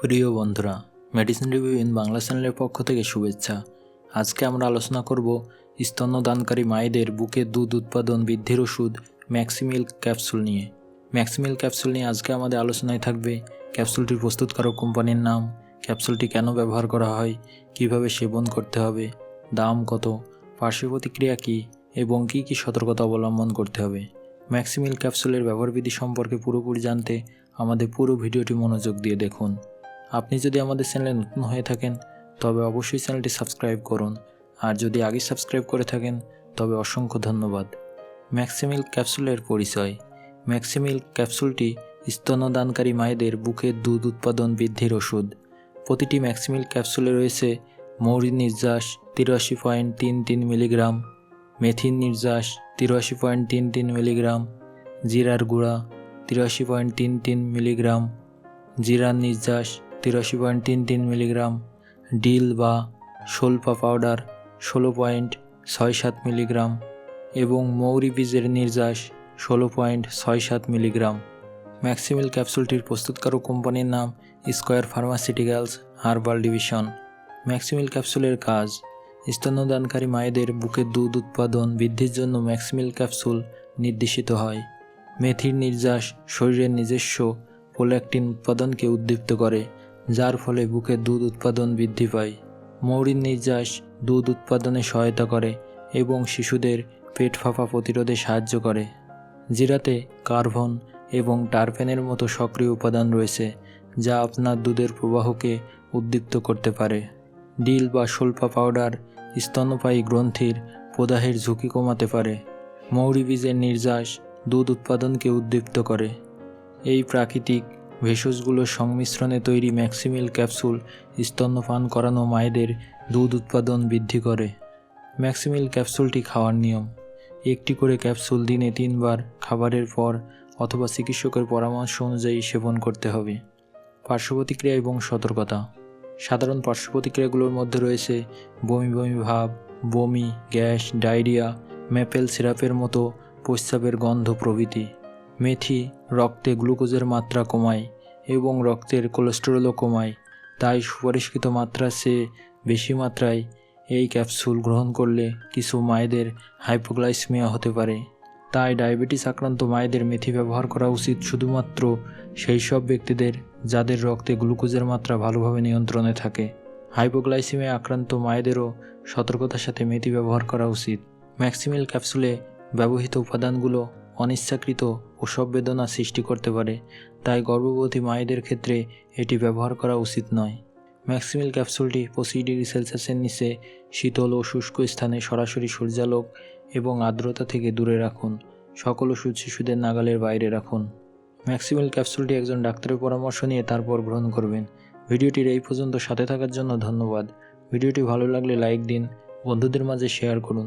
প্রিয় বন্ধুরা medicine review in Bangla চ্যানেলের পক্ষ থেকে শুভেচ্ছা। আজকে আমরা আলোচনা করব স্তন্যদানকারী মায়েদের বুকে দুধ উৎপাদন বৃদ্ধির ওষুধ ম্যাক্সিমিল ক্যাপসুল নিয়ে। ম্যাক্সিমিল ক্যাপসুল নিয়ে আজকে আমাদের আলোচনায় থাকবে ক্যাপসুলটির প্রস্তুতকারক কোম্পানির নাম, ক্যাপসুলটি কেন ব্যবহার করা হয়, কীভাবে সেবন করতে হবে, দাম কত, পার্শ্ব প্রতিক্রিয়া কী, এবং কী কী সতর্কতা অবলম্বন করতে হবে। ম্যাক্সিমিল ক্যাপসুলের ব্যবহারবিধি সম্পর্কে পুরোপুরি জানতে আমাদের পুরো ভিডিওটি মনোযোগ দিয়ে দেখুন। আপনি যদি আমাদের চ্যানেলে নতুন হয়ে থাকেন, তবে অবশ্যই চ্যানেলটি সাবস্ক্রাইব করুন। আর যদি আগে সাবস্ক্রাইব করে থাকেন, তবে অসংখ্য ধন্যবাদ। ম্যাক্সিমিল ক্যাপসুলের পরিচয়। ম্যাক্সিমিল ক্যাপসুলটি স্তন্যদানকারী মায়েদের বুকের দুধ উৎপাদন বৃদ্ধির ওষুধ। প্রতিটি ম্যাক্সিমিল ক্যাপসুলে রয়েছে মৌরি নির্যাস তিরাশি পয়েন্ট তিন তিন মিলিগ্রাম মেথির নির্যাস তিরাশি পয়েন্ট তিন তিন মিলিগ্রাম, জিরার গুঁড়া তিরাশি পয়েন্ট তিন তিন মিলিগ্রাম, জিরার নির্যাস তিরাশি পয়েন্ট তিন তিন মিলিগ্রাম, ডিল বা শোলপা পাউডার ষোলো পয়েন্ট ছয় সাত মিলিগ্রাম এবং মৌরি বীজের নির্যাস ষোলো পয়েন্ট ছয় সাত মিলিগ্রাম। ম্যাক্সিমিল ক্যাপসুলটির প্রস্তুতকারক কোম্পানির নাম square pharmaceuticals herbal division. Maximil ক্যাপসুলের কাজ, স্তন্যদানকারী মায়েদের বুকের দুধ উৎপাদন বৃদ্ধির জন্য ম্যাক্সিমিল ক্যাপসুল নির্দেশিত হয়। মেথির নির্যাস শরীরের নিজস্ব প্রোল্যাক্টিন উৎপাদনকে উদ্দীপ্ত করে। যার ফলে বুকের দুধ উৎপাদন বৃদ্ধি পায়। মৌরির নির্যাস দুধ উৎপাদনে সহায়তা করে এবং শিশুদের পেট ফাঁপা প্রতিরোধে সাহায্য করে। জিরাতে কার্বন এবং টারপেনের মতো সক্রিয় উপাদান রয়েছে, যা আপনার দুধের প্রবাহকে উদ্দীপ্ত করতে পারে। ডিল বা স্বল্পা পাউডার স্তন্যপায়ী গ্রন্থির প্রদাহের ঝুঁকি কমাতে পারে। মৌরি বীজের নির্যাস দুধ উৎপাদনকে উদ্দীপ্ত করে। এই প্রাকৃতিক ভেষজগুলোর সংমিশ্রণে তৈরি ম্যাক্সিমিল ক্যাপসুল স্তন্যপান করানো মায়েদের দুধ উৎপাদন বৃদ্ধি করে। ম্যাক্সিমিল ক্যাপসুলটি খাওয়ার নিয়ম। একটি করে ক্যাপসুল দিনে তিনবার খাবারের পর অথবা চিকিৎসকের পরামর্শ অনুযায়ী সেবন করতে হবে। পার্শ্ব প্রতিক্রিয়া এবং সতর্কতা। সাধারণ পার্শ্ব প্রতিক্রিয়াগুলোর মধ্যে রয়েছে বমি বমি ভাব, বমি, গ্যাস, ডায়রিয়া, ম্যাপেল সিরাপের মতো প্রস্রাবের গন্ধ প্রভৃতি। মেথি রক্তে গ্লুকোজের মাত্রা কমায় এবং রক্তের কোলেস্টেরলও কমায়, তাই সুপারিশকৃত মাত্রার চেয়ে বেশি মাত্রায় এই ক্যাপসুল গ্রহণ করলে কিছু মায়েদের হাইপোগ্লাইসমিয়া হতে পারে। তাই ডায়াবেটিস আক্রান্ত মায়েদের মেথি ব্যবহার করা উচিত শুধুমাত্র সেই সব ব্যক্তিদের যাদের রক্তে গ্লুকোজের মাত্রা ভালোভাবে নিয়ন্ত্রণে থাকে। হাইপোগ্লাইসিমিয়া আক্রান্ত মায়েদেরও সতর্কতার সাথে মেথি ব্যবহার করা উচিত। ম্যাক্সিমিল ক্যাপসুলে ব্যবহৃত উপাদানগুলো অনিচ্ছাকৃত প্রসব বেদনা সৃষ্টি করতে পারে, তাই গর্ভবতী মায়েদের ক্ষেত্রে এটি ব্যবহার করা উচিত নয়। ম্যাক্সিমিল ক্যাপসুলটি পঁচিশ ডিগ্রি সেলসিয়াসের নিচে শীতল ও শুষ্ক স্থানে সরাসরি সূর্যালোক এবং আর্দ্রতা থেকে দূরে রাখুন। সকল ওষুধ শিশুদের নাগালের বাইরে রাখুন। ম্যাক্সিমিল ক্যাপসুলটি একজন ডাক্তারের পরামর্শ নিয়ে তারপর গ্রহণ করবেন। ভিডিওটির এই পর্যন্ত সাথে থাকার জন্য ধন্যবাদ। ভিডিওটি ভালো লাগলে লাইক দিন, বন্ধুদের মাঝে শেয়ার করুন।